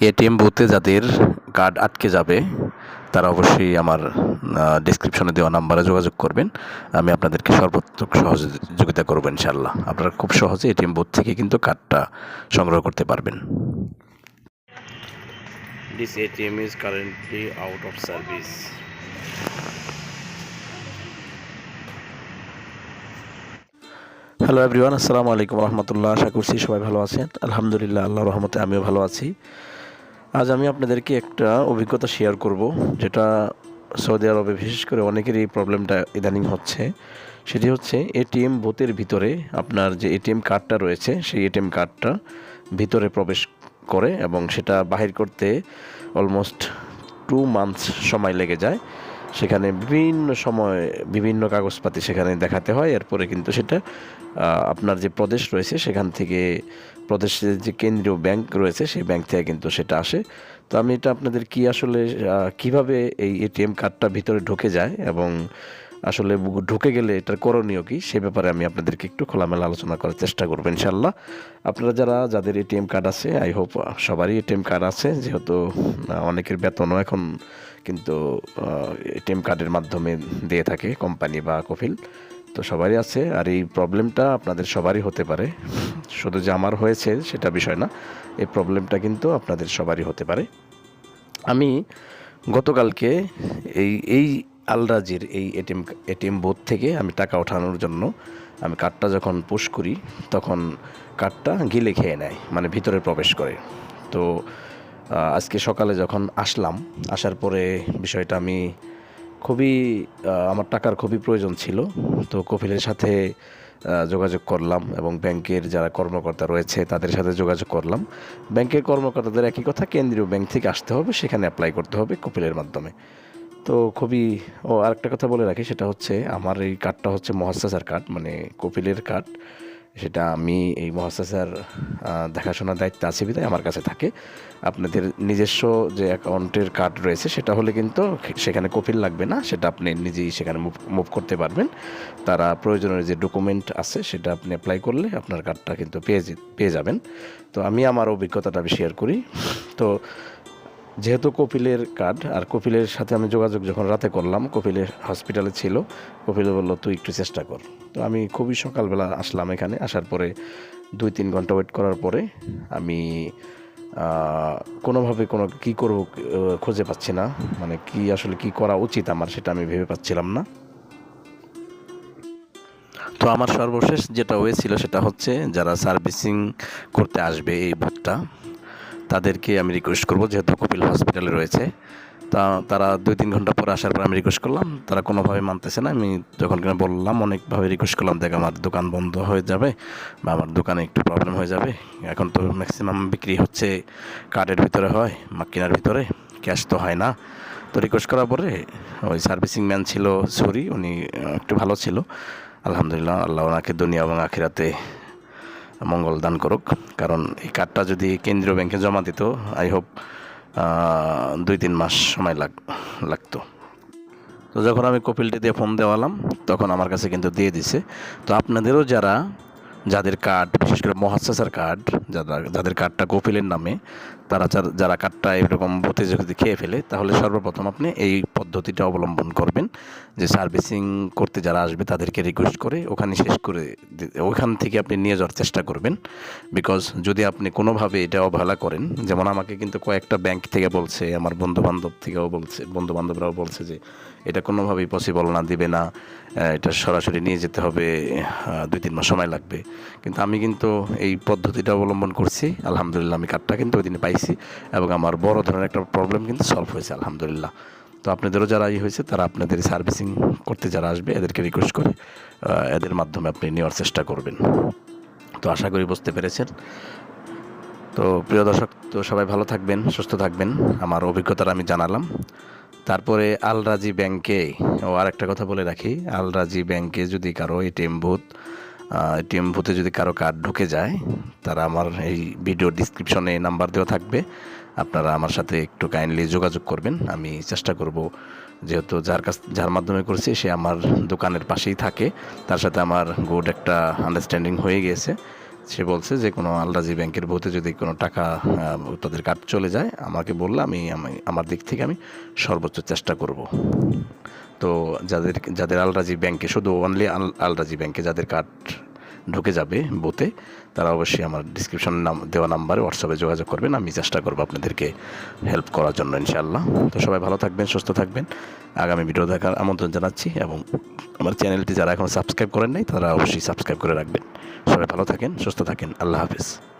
ATM বুথে যাদের card আটকে যাবে তারা অবশ্যই আমার ডিসক্রিপশনে দেওয়া নাম্বারে যোগাযোগ করবেন। আমি আপনাদেরকে সর্বোত্তম সহযোগিতা করব ইনশাল্লাহ আপনারা খুব সহজে এটিএম বুথ থেকে কিন্তু কার্ডটা সংগ্রহ করতে পারবেন। This ATM is currently out of service hello everyone আসসালামু আলাইকুম রহমতুল্লাহ আশা করছি সবাই ভালো আছেন। আলহামদুলিল্লাহ আল্লাহ রহমতে আমিও ভালো আছি। আজ আমি আপনাদেরকে একটা অভিজ্ঞতা শেয়ার করব, যেটা সৌদি আরবে বিশেষ করে অনেকেরই প্রবলেমটা ইদানিং হচ্ছে। সেটি হচ্ছে এটিএম বোতের ভিতরে আপনার যে এটিএম কার্ডটা রয়েছে, সেই এটিএম কার্ডটা ভিতরে প্রবেশ করে এবং সেটা বাহির করতে অলমোস্ট টু মান্থস সময় লেগে যায়। সেখানে বিভিন্ন সময় বিভিন্ন কাগজপাতি সেখানে দেখাতে হয়। এরপরে কিন্তু সেটা আপনার যে প্রদেশ রয়েছে সেখান থেকে প্রদেশের যে কেন্দ্রীয় ব্যাংক রয়েছে সেই ব্যাংক থেকে কিন্তু সেটা আসে। তো আমি এটা আপনাদের কি আসলে কীভাবে এই এটিএম কার্ডটা ভিতরে ঢুকে যায় এবং আসলে ঢুকে গেলে এটার করণীয় কি? সে ব্যাপারে আমি আপনাদেরকে একটু খোলামেলা আলোচনা করার চেষ্টা করব ইনশাল্লাহ আপনারা যারা, যাদের এটিএম কার্ড আছে, আই হোপ সবারই এটিএম কার্ড আছে, যেহেতু অনেকের বেতনও এখন কিন্তু এটিএম কার্ডের মাধ্যমে দিয়ে থাকে কোম্পানি বা কফিল। তো সবারই আছে, আর এই প্রবলেমটা আপনাদের সবারই হতে পারে। শুধু যে আমার হয়েছে সেটা বিষয় না, এই প্রবলেমটা কিন্তু আপনাদের সবারই হতে পারে। আমি গতকালকে এই এই আলরাজির এই এটিএম এটিএম বুথ থেকে আমি টাকা ওঠানোর জন্য আমি কার্ডটা যখন পুশ করি, তখন কার্ডটা গিলে খেয়ে নেয় মানে ভিতরে প্রবেশ করে। তো আজকে সকালে যখন আসলাম, আসার পরে বিষয়টা আমি খুবই আমার টাকার খুবই প্রয়োজন ছিল। তো কপিলের সাথে যোগাযোগ করলাম এবং ব্যাংকের যারা কর্মকর্তা রয়েছে তাদের সাথে যোগাযোগ করলাম। ব্যাংকের কর্মকর্তাদের একই কথা, কেন্দ্রীয় ব্যাংক থেকে আসতে হবে, সেখানে অ্যাপ্লাই করতে হবে কপিলের মাধ্যমে। তো খুবই, ও আরেকটা কথা বলে রাখি, সেটা হচ্ছে আমার এই কার্ডটা হচ্ছে মহাস্তাসার কার্ড মানে কপিলের কার্ড। সেটা আমি এই মহাস্তাসার দেখাশোনার দায়িত্বে আছে বিধায় আমার কাছে থাকে। আপনাদের নিজস্ব যে অ্যাকাউন্টের কার্ড রয়েছে, সেটা হলে কিন্তু সেখানে কপিল লাগবে না, সেটা আপনি নিজেই সেখানে মুভ মুভ করতে পারবেন। তারা প্রয়োজনীয় যে ডকুমেন্ট আছে, সেটা আপনি অ্যাপ্লাই করলে আপনার কার্ডটা কিন্তু পেয়ে পেয়ে যাবেন। তো আমি আমার অভিজ্ঞতাটা আমি শেয়ার করি। তো যেহেতু কপিলের কার্ড, আর কপিলের সাথে আমি যোগাযোগ যখন রাতে করলাম কপিলের হসপিটালে ছিল। কপিল বলল, তুই একটু চেষ্টা কর। তো আমি খুবই সকালবেলা আসলাম এখানে। আসার পরে দুই তিন ঘণ্টা ওয়েট করার পরে আমি কোনোভাবে কোনো কী করব খুঁজে পাচ্ছি না। মানে কি আসলে কি করা উচিত আমার সেটা আমি ভেবে পাচ্ছিলাম না। তো আমার সর্বশেষ যেটা হয়েছিল সেটা হচ্ছে, যারা সার্ভিসিং করতে আসবে এই বুথটা তাদেরকে আমি রিকোয়েস্ট করব, যেহেতু কপিল হসপিটালে রয়েছে। তা তারা দুই তিন ঘণ্টা পরে আসার পর আমি রিকোয়েস্ট করলাম। তারা কোনোভাবে মানতেছে না, আমি যখন কিনা বললাম, অনেকভাবে রিকোয়েস্ট করলাম, দেখ আমার দোকান বন্ধ হয়ে যাবে বা আমার দোকানে একটু প্রবলেম হয়ে যাবে। এখন তো ম্যাক্সিমাম বিক্রি হচ্ছে কার্ডের ভিতরে হয় মাকিনার ভিতরে ক্যাশ তো হয় না। তো রিকোয়েস্ট করার পরে ওই সার্ভিসিং ম্যান ছিল, সরি, উনি একটু ভালো ছিল। আলহামদুলিল্লাহ, আল্লাহ ওনাকে দুনিয়া এবং আখিরাতে মঙ্গল দান করুক। কারণ এই কার্ডটা যদি কেন্দ্রীয় ব্যাংকে জমা দিত, আই হোপ দুই তিন মাস সময় লাগ, লাগতো। তো যখন আমি কপিলটি দিয়ে ফোন দেওয়ালাম, তখন আমার কাছে কিন্তু দিয়ে দিছে। তো আপনাদেরও যারা, যাদের কার্ড, বিশেষ করে মহাসাসার কার্ড যারা, যাদের কার্ডটা কপিলের নামে, তারা যারা কার্ডটা এরকম বুথে যদি খেয়ে ফেলে, তাহলে সর্বপ্রথম আপনি এই পদ্ধতিটা অবলম্বন করবেন যে সার্ভিসিং করতে যারা আসবে তাদেরকে রিকোয়েস্ট করে ওখানে শেষ করে ওখান থেকে আপনি নিয়ে যাওয়ার চেষ্টা করবেন। বিকজ যদি আপনি কোনোভাবে এটা অবহেলা করেন, যেমন আমাকে কিন্তু কয়েকটা ব্যাংক থেকে বলছে, আমার বন্ধু বান্ধব থেকেও বলছে বন্ধু বান্ধবরাও বলছে যে, এটা কোনোভাবেই পসিবল না, দিবে না এটা সরাসরি নিয়ে যেতে হবে দুই তিন মাস সময় লাগবে। কিন্তু আমি কিন্তু এই পদ্ধতিটা অবলম্বন করছি। আলহামদুলিল্লাহ আমি কার্ডটা কিন্তু ওই দিনে পাইছি এবং আমার বড় ধরনের একটা প্রবলেম কিন্তু সলভ হয়েছে, আলহামদুলিল্লাহ। তো আপনাদেরও যারা ই হয়েছে, তারা আপনাদের সার্ভিসিং করতে যারা আসবে, এদেরকে রিকোয়েস্ট করে এদের মাধ্যমে আপনি নেওয়ার চেষ্টা করবেন। তো আশা করি বুঝতে পেরেছেন। তো প্রিয় দর্শক, তো সবাই ভালো থাকবেন, সুস্থ থাকবেন। আমার অভিজ্ঞতাটা আমি জানালাম। তারপরে আল রাজি ব্যাংকে, ও আরেকটা কথা বলে রাখি আল রাজি ব্যাংকে যদি কারও এটিএম বুথ এটিএম বুথে যদি কারও কার্ড ঢুকে যায়, তারা আমার এই ভিডিও ডিসক্রিপশনে নাম্বার দেওয়া থাকবে। আপনারা আমার সাথে একটু কাইন্ডলি যোগাযোগ করবেন। আমি চেষ্টা করব, যেহেতু যার কাছ, যার মাধ্যমে করছি, সে আমার দোকানের পাশেই থাকে। তার সাথে আমার গুড একটা আন্ডারস্ট্যান্ডিং হয়ে গিয়েছে সে বলছে যে, কোনো আলরাজি ব্যাংকের বইতে যদি কোনো টাকা তাদের কাট চলে যায়, আমাকে বললে আমি আমি, আমার দিক থেকে আমি সর্বোচ্চ চেষ্টা করব। তো যাদের যাদের আলরাজি ব্যাংকে, শুধু অনলি আল, আলরাজি ব্যাংকে যাদের কার্ড ঢুকে যাবে বুথে তারা অবশ্যই আমার ডিসক্রিপশন নাম, দেওয়া নাম্বারে হোয়াটসঅ্যাপে যোগাযোগ করবেন, আমি চেষ্টা করব আপনাদেরকে হেল্প করার জন্য, ইনশাআল্লাহ। তো সবাই ভালো থাকবেন, সুস্থ থাকবেন। আগামী ভিডিও দেখার আমন্ত্রণ জানাচ্ছি এবং আমার চ্যানেলটি যারা এখন সাবস্ক্রাইব করেন নাই, তারা অবশ্যই সাবস্ক্রাইব করে রাখবেন। সবাই ভালো থাকেন, সুস্থ থাকেন, আল্লাহ হাফিজ।